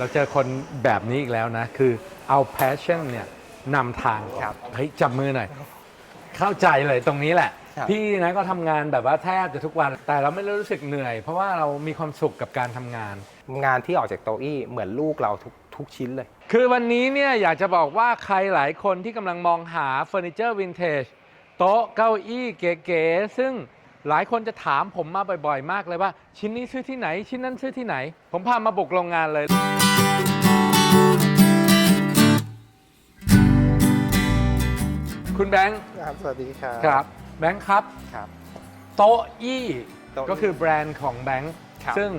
เราเจอคนแบบนี้อีกแล้วนะ คือเอา passion เนี่ยนำทางครับเฮ้ยจับมือหน่อย เข้าใจเลยตรงนี้แหละ ครับ พี่นะก็ทำงานแบบว่าแทบจะทุกวัน แต่เราไม่รู้สึกเหนื่อย เพราะว่าเรามีความสุขกับการทำงาน งานที่ออกจากโตอี้เหมือนลูกเราทุกทุกชิ้นเลย คือวันนี้เนี่ยอยากจะบอกว่าใครหลายคนที่กำลังมองหาเฟอร์นิเจอร์วินเทจโต๊ะเก้าอี้เก๋ๆซึ่งหลายคนจะถามผมมาบ่อยๆ มากเลยว่า ชิ้นนี้ซื้อที่ไหน ชิ้นนั้นซื้อที่ไหน ผมพามาบุกโรงงานเลย คุณแบงค์ครับสวัสดีครับ ครับแบงค์ครับครับ โต๊ะอี้โต๊ะอี้ก็คือแบรนด์ของแบงค์ครับ ซึ่ง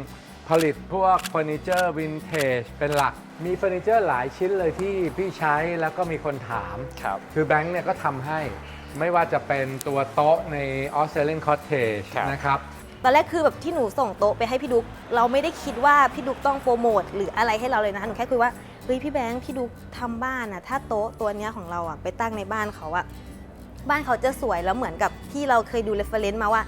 ผลิตพวกเฟอร์นิเจอร์วินเทจเป็นหลัก มีเฟอร์นิเจอร์หลายชิ้นเลยที่พี่ใช้แล้วก็มีคนถาม ครับ คือแบงค์เนี่ยก็ทำให้ไม่ว่าจะเป็นตัวโต๊ะในออสเตรเลียนคอ t เทจครับ นะครับ ตอนแรกคือแบบที่หนูส่งโต๊ะไปให้พี่ดุ๊กเราไม่ได้คิดว่าพี่ดุ๊กต้องโปรโมทหรืออะไรให้เราเลยนะคะหนูแค่คุยว่าเฮ้ยพี่แบงค์พี่ดุ๊กทำบ้านอะถ้าโต๊ะตัวเนี้ยของเราอะไปตั้งในบ้านเขาอะบ้านเขาจะสวยแล้วเหมือนกับที่เราเคยดูเรฟเฟรนซ์มาว่า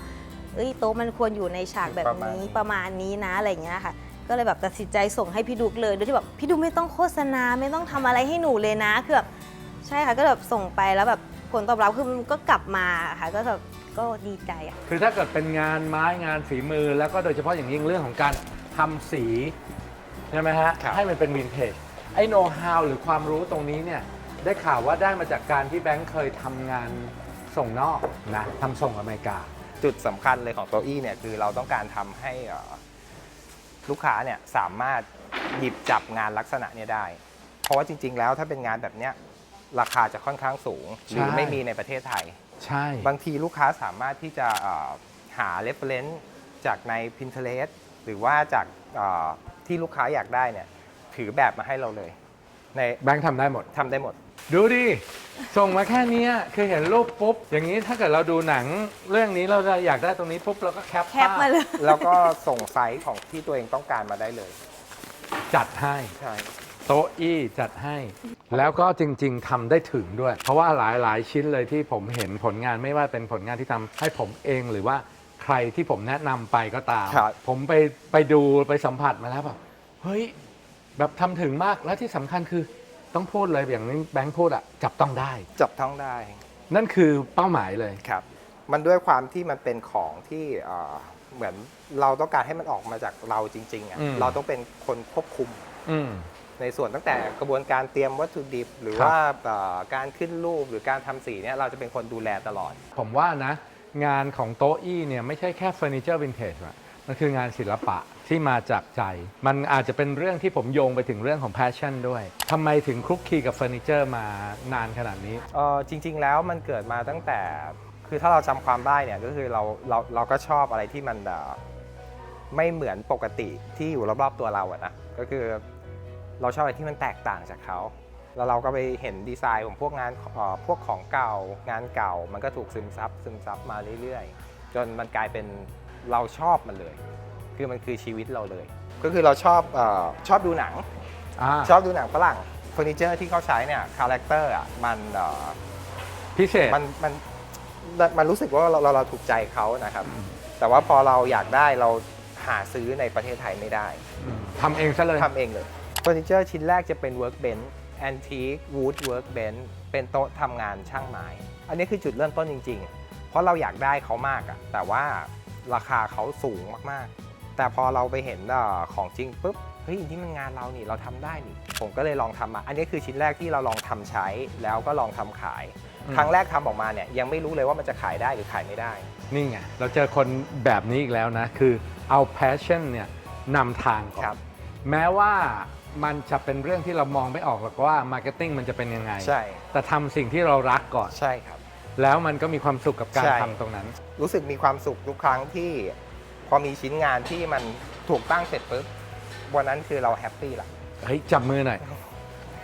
เอ้ยโต๊ะมันควรอยู่ในฉากแบบประมาณนี้นี้ประมาณนี้นะอะไรอย่างเงี้ยค่ะ ก็เลยแบบตัดสินใจส่งให้พี่ดุ๊กเลยโดยที่แบบพี่ดุ๊กไม่ต้องโฆษณาไม่ต้องทำอะไรให้หนูเลยนะคือแบบใช่ค่ะก็แบบส่งไปแล้วแบบผลตอบรับคือมันก็กลับมาค่ะก็แบบก็ดีใจอะคือถ้าเกิดเป็นงานไม้งานฝีมือ แล้วก็โดยเฉพาะอย่างยิ่งเรื่องของการทำสีใช่ไหมฮะครับให้มันเป็นวินเทจ ไอ้โน้ตฮาวหรือความรู้ตรงนี้เนี่ยได้ข่าวว่าได้มาจากการที่แบงค์เคยทำงานส่งนอกนะทำส่งอเมริกา จุดสำคัญเลยของโตอี้เนี่ยคือเราต้องการทำให้เอ่อลูกค้าเนี่ยสามารถหยิบจับงานลักษณะเนี่ยได้ เพราะว่าจริง ๆ แล้วถ้าเป็นงานแบบเนี้ยราคาจะค่อนข้างสูง หรือใช่ ไม่มีในประเทศไทย ใช่บางทีลูกค้าสามารถที่จะเอ่อหา reference จากใน Pinterest หรือว่าจากเอ่อที่ลูกค้าอยากได้เนี่ย ถือแบบมาให้เราเลย ในแบงค์ทำได้หมด ทำได้หมด ดูดิ ส่งมาแค่เนี้ยคือเห็นรูปปุ๊บ อย่างนี้ถ้าเกิดเราดูหนังเรื่องนี้เราจะอยากได้ตรงนี้ปุ๊บเราก็แคปแคปมาเลย แล้วก็ส่งไซส์ของที่ตัวเองต้องการมาได้เลยจัดให้ ใช่ โต๊ะอี้จัดให้ แล้วก็จริง ๆทำได้ถึงด้วย เพราะว่าหลาย ๆ ชิ้นเลยที่ผมเห็นผลงานไม่ว่าเป็นผลงานที่ทำให้ผมเองหรือว่าใครที่ผมแนะนำไปก็ตาม ครับ ผมไปไปดูไปสัมผัสมาแล้วแบบเฮ้ย แบบทำถึงมากแล้วที่สำคัญคือต้องพูดเลยอย่างนี้แบงค์พูดอะจับต้องได้ จับต้องได้นั่นคือเป้าหมายเลย ครับ มันด้วยความที่มันเป็นของที่เอ่อเหมือนเราต้องการให้มันออกมาจากเราจริงๆอะอืม เราต้องเป็นคนควบคุม อืม ในส่วนตั้งแต่กระบวนการเตรียมวัตถุดิบ หรือครับ ว่าเอ่อการขึ้นรูปหรือการทำสีเนี่ยเราจะเป็นคนดูแลตลอด ผมว่านะ งานของโต๊ะอี้เนี่ยไม่ใช่แค่เฟอร์นิเจอร์วินเทจอะ มันคืองานศิลปะที่มาจากใจ มันอาจจะเป็นเรื่องที่ผมโยงไปถึงเรื่องของ passion ด้วยทำไมถึงคลุกคลีกับเฟอร์นิเจอร์มานานขนาดนี้ เออจริง ๆ แล้วมันเกิดมาตั้งแต่คือถ้าเราจำความได้เนี่ยก็คือเราเราเราก็ชอบอะไรที่มันเอ่อไม่เหมือนปกติที่อยู่รอบๆตัวเราอะนะก็คือเราชอบอะไรที่มันแตกต่างจากเขาแล้วเราก็ไปเห็นดีไซน์ของพวกงานเอ่อพวกของเก่างานเก่า มันก็ถูกซึมซับซึมซับมาเรื่อยๆ จนมันกลายเป็น เราชอบมันเลย คือมันคือชีวิตเราเลย ก็คือเราชอบเออชอบดูหนัง อ่าชอบดูหนังฝรั่งเฟอร์นิเจอร์ที่เขาใช้เนี่ยคาแรคเตอร์อะมันเอ่อ พิเศษ มันมันมันรู้สึกว่าเราเราเราถูกใจเขานะครับ แต่ว่าพอเราอยากได้เราหาซื้อในประเทศไทยไม่ได้ทำเองซะเลย ทำเองเลยเฟอร์นิเจอร์ชิ้นแรกจะเป็น workbench antique wood workbench เป็นโต๊ะทำงานช่างไม้ อันนี้คือจุดเริ่มต้นจริง ๆ เพราะเราอยากได้เขามากอะแต่ว่า ราคาเขาสูงมากๆ แต่พอเราไปเห็นเอ่อของจริงปุ๊บเฮ้ยที่มันงานเรานี่เราทำได้นี่ผมก็เลยลองทำมา อันนี้คือชิ้นแรกที่เราลองทำใช้แล้วก็ลองทำขายอืมครั้งแรกทำออกมาเนี่ยยังไม่รู้เลยว่ามันจะขายได้หรือขายไม่ได้ นี่ไงเราเจอคนแบบนี้อีกแล้วนะ คือเอา passion เนี่ยนำทางก่อครันบแม้ว่ามันจะเป็นเรื่องที่เรามองไม่ออกหรอกว่า marketing มันจะเป็นยังไง ใช่ แต่ทำสิ่งที่เรารักก่อน ใช่ครับ แล้วมันก็มีความสุขกับการใช่ ทำตรงนั้น รู้สึกมีความสุขทุกครั้งที่พอมีชิ้นงานที่มันถูกตั้งเสร็จปุ๊บวันนั้นคือเราแฮปปี้ละ เฮ้ยจับมือหน่อย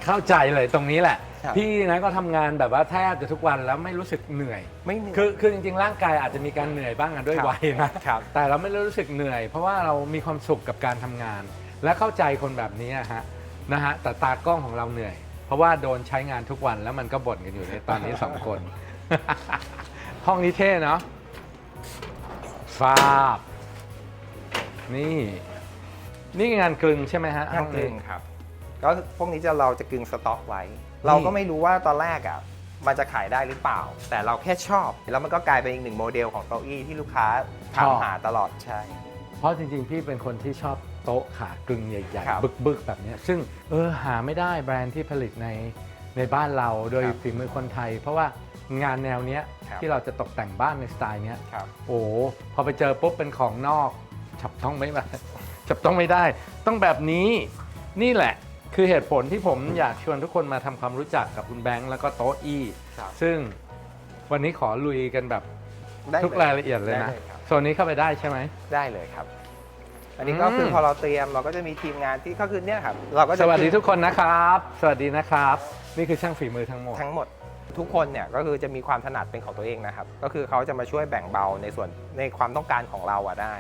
เข้าใจเลยตรงนี้แหละ ครับ พี่นะก็ทำงานแบบว่าแทบจะทุกวันแล้วไม่รู้สึกเหนื่อย ไม่เหนื่อย คือคือจริงๆ ร่างกายอาจจะมีการเหนื่อยบ้างอะด้วยครับวัยนะครับ แต่เราไม่รู้สึกเหนื่อย เพราะว่าเรามีความสุขกับการทำงาน และเข้าใจคนแบบนี้อะฮะนะฮะแต่ตากล้องของเราเหนื่อย เพราะว่าโดนใช้งานทุกวันแล้วมันก็บ่นกันอยู่ในตอนนี้สองคน ห้องนี้เท่เนาะฟาบ นี่ นี่งานกลึงใช่ไหมฮะงานห้องกลึนี้งครับ ก็พวกนี้จะเราจะกึงสต็อกไว้ เราก็ไม่รู้ว่าตอนแรกอะมันจะขายได้หรือเปล่า แต่เราแค่ชอบ แล้วมันก็กลายเป็นอีกหนึ่งโมเดลของเก้าอี้ที่ลูกค้าถามหาตลอดใช่ เพราะจริงๆ พี่เป็นคนที่ชอบโต๊ะขากึ่งใหญ่ ครับ ๆ บึกๆ แบบเนี้ยซึ่งเออหาไม่ได้แบรนด์ที่ผลิตใน ในบ้านเราโดยครับฝีมือคนไทย เพราะว่างานแนวเนี้ยครับที่เราจะตกแต่งบ้านในสไตล์เนี้ยครับ โอ้พอไปเจอปุ๊บเป็นของนอกจับต้องไม่ได้ จับต้องไม่ได้ ต้องแบบนี้นี่แหละ คือเหตุผลที่ผมอยากชวนทุกคนมาทำความรู้จักกับคุณแบงค์แล้วก็โต๊ะอี้ ครับซึ่งวันนี้ขอลุยกันแบบได้ทุกรายละเอียดเลยนะได้เลยครับโซนนี้เข้าไปได้ใช่ไหม ได้เลยครับ อันนี้ก็คือม พอเราเตรียมเราก็จะมีทีมงานที่ก็คือเนี่ยครับ เราก็สจะวัสดีขึ้นทุกคนนะครับ สวัสดีนะครับ นี่คือช่างฝีมือทั้งหมด ทั้งหมดทุกคนเนี่ยก็คือจะมีความถนัดเป็นของตัวเองนะครับ ก็คือเขาจะมาช่วยแบ่งเบาในส่วนในความต้องการของเราอะได้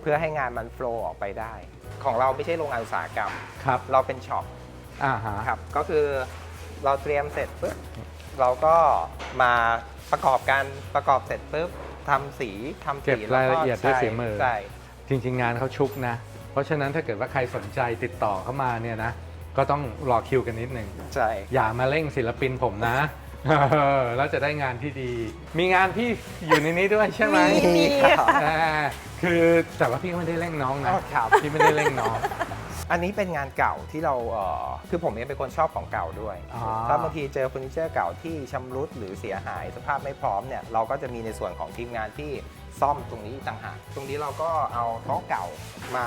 เพื่อให้งานมันโฟล์ออกไปได้ ของเราไม่ใช่โรงงานอุตสาหกรรม ครับเราเป็นช็อปอ่าฮะครับก็คือเราเตรียมเสร็จปุ๊บเราก็มาประกอบการประกอบเสร็จปุ๊บทำสีทำสีเก็บรายละเอียดด้วยฝีมือ ใช่จริง ๆ งานเขาชุกนะ เพราะฉะนั้นถ้าเกิดว่าใครสนใจติดต่อเข้ามาเนี่ยนะ ก็ต้องรอคิวกันนิดนึงใช่ อย่ามาเร่งศิลปินผมนะแล้วจะได้งานที่ดี มีงานพี่อยู่ในนี้ด้วยใช่ไหมมีครับอ่าคือแต่ว่าพี่ก็ไม่ได้เร่งน้องนะอ๋อครับ พี่ไม่ได้เร่งน้อง อันนี้เป็นงานเก่าที่เราเอ่อคือผมเองเป็นคนชอบของเก่าด้วยอ๋อ ถ้าบางทีเจอเฟอร์นิเจอร์เก่าที่ชำรุดหรือเสียหายสภาพไม่พร้อมเนี่ยเราก็จะมีในส่วนของทีมงานที่ซ่อมตรงนี้ต่างหากตรงนี้เราก็เอาโต๊ะเก่ามา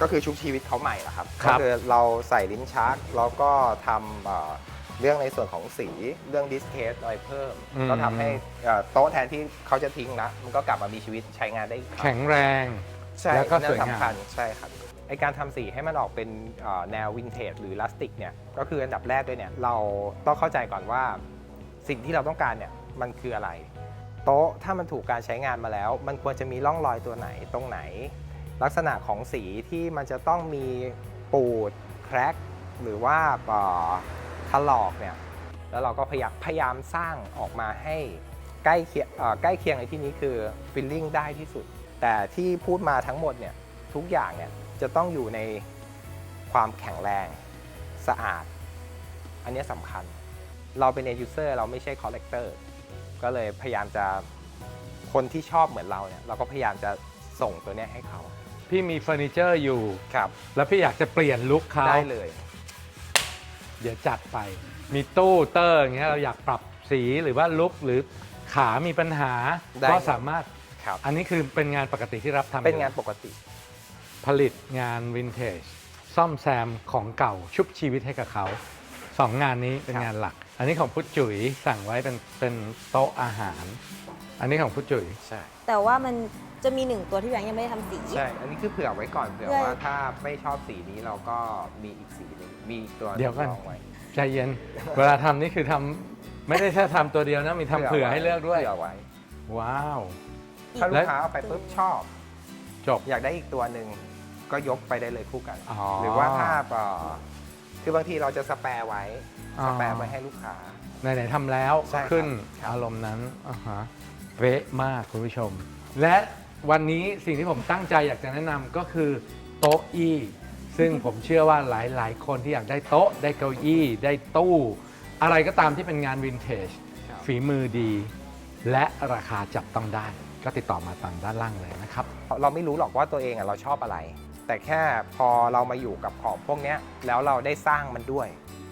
ก็คือชุบชีวิตเขาใหม่ละครับครัก็บ คือเราใส่ลิ้นชักแล้วก็ทำเอ่อเรื่องในส่วนของสีเรื่องดิสเทสอะไรเพิ่มก็ทำให้เอ่อโต๊ะแทนที่เขาจะทิ้งนะมันก็กลับมามีชีวิตใช้งานได้อีกครั้ง แข็งแรง ใช่แล้วก็นั่นสวยงาม สำคัญใช่ครับ ไอการทำสีให้มันออกเป็นแนววินเทจหรือลาสติกเนี่ยก็คืออันดับแรกด้วยเนี่ยเราต้องเข้าใจก่อนว่าสิ่งที่เราต้องการเนี่ยมันคืออะไร โต๊ะถ้ามันถูกการใช้งานมาแล้ว มันควรจะมีร่องรอยตัวไหนตรงไหน ลักษณะของสีที่มันจะต้องมีปูดแครกหรือว่าเอ่อถลอกเนี่ยแล้วเราก็พยายามพยายามสร้างออกมาให้ใกล้เคียงใกล้เคียงในที่นี้คือฟิลลิ่งได้ที่สุด แต่ที่พูดมาทั้งหมดเนี่ย ทุกอย่างเนี่ยจะต้องอยู่ในความแข็งแรงสะอาด อันเนี้ยสำคัญ เราเป็น end user เราไม่ใช่ collector ก็เลยพยายามจะคนที่ชอบเหมือนเราเนี่ยเราก็พยายามจะส่งตัวเนี้ยให้เขาพี่มีเฟอร์นิเจอร์อยู่ ครับ แล้วพี่อยากจะเปลี่ยนลุคเขาได้เลย เดี๋ยวจัดไป มีตู้เตอร์อย่างเงี้ยเราอยากปรับสีหรือว่าลุคหรือขามีปัญหา ได้ ก็สามารถ ครับ อันนี้คือเป็นงานปกติที่รับทำเป็นงานอยู่ปกติ ผลิตงานวินเทจซ่อมแซมของเก่าชุบชีวิตให้กับเขาสองงานนี้เป็นครับงานหลัก อันนี้ของพุทธจุ๋ยสั่งไว้เป็นเป็นโต๊ะอาหาร อันนี้ของพุทธจุ๋ย ใช่ แต่ว่ามันจะมีหนึ่งตัวที่แบงค์ยังไม่ได้ทำสี ใช่ อันนี้คือเผื่อไว้ก่อนเผื่อเพื่อว่าถ้าไม่ชอบสีนี้เราก็มีอีกสีหนึงมีอีกตัวเดี๋ยวก่อนลองไว้ใจเย็น เวลาทำนี่คือทำไม่ได้แค่ทำตัวเดียวนะมีทำเผื่อให้เลือกด้วย เผื่อไว้ ว้าว ถ้าลูและกค้าเอาไปปุ๊บชอบ จบ อยากได้อีกตัวหนึ่ง ก็ยกไปได้เลยคู่กัน อ๋อ หรือว่าถ้าเอ่อคือบางทีเราจะสแปร์ไว้อ๋อสแปร์ไว้ให้ลูกค้า ไหนๆทำแล้วใช่ครับขึ้นครับ อารมณ์นั้นอ่าฮะเป๊ะมากคุณผู้ชม และวันนี้สิ่งที่ผมตั้งใจอยากจะแนะนำก็คือโต๊ะอี้ ซึ่งผมเชื่อว่าหลายๆ คนที่อยากได้โต๊ะ ได้เก้าอี้ได้ตู้ อะไรก็ตามที่เป็นงานวินเทจครับฝีมือดี และราคาจับต้องได้ ก็ติดต่อมาตามด้านล่างเลยนะครับ เราไม่รู้หรอกว่าตัวเองอะเราชอบอะไร แต่แค่พอเรามาอยู่กับของพวกนี้แล้วเราได้สร้างมันด้วย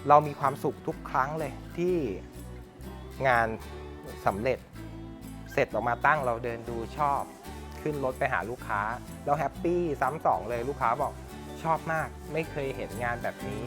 เรามีความสุขทุกครั้งเลยที่งานสำเร็จ เสร็จออกมาตั้งเราเดินดูชอบ ขึ้นรถไปหาลูกค้า เราแฮปปี้ซ้ำสองเลยลูกค้าบอกชอบมาก ไม่เคยเห็นงานแบบนี้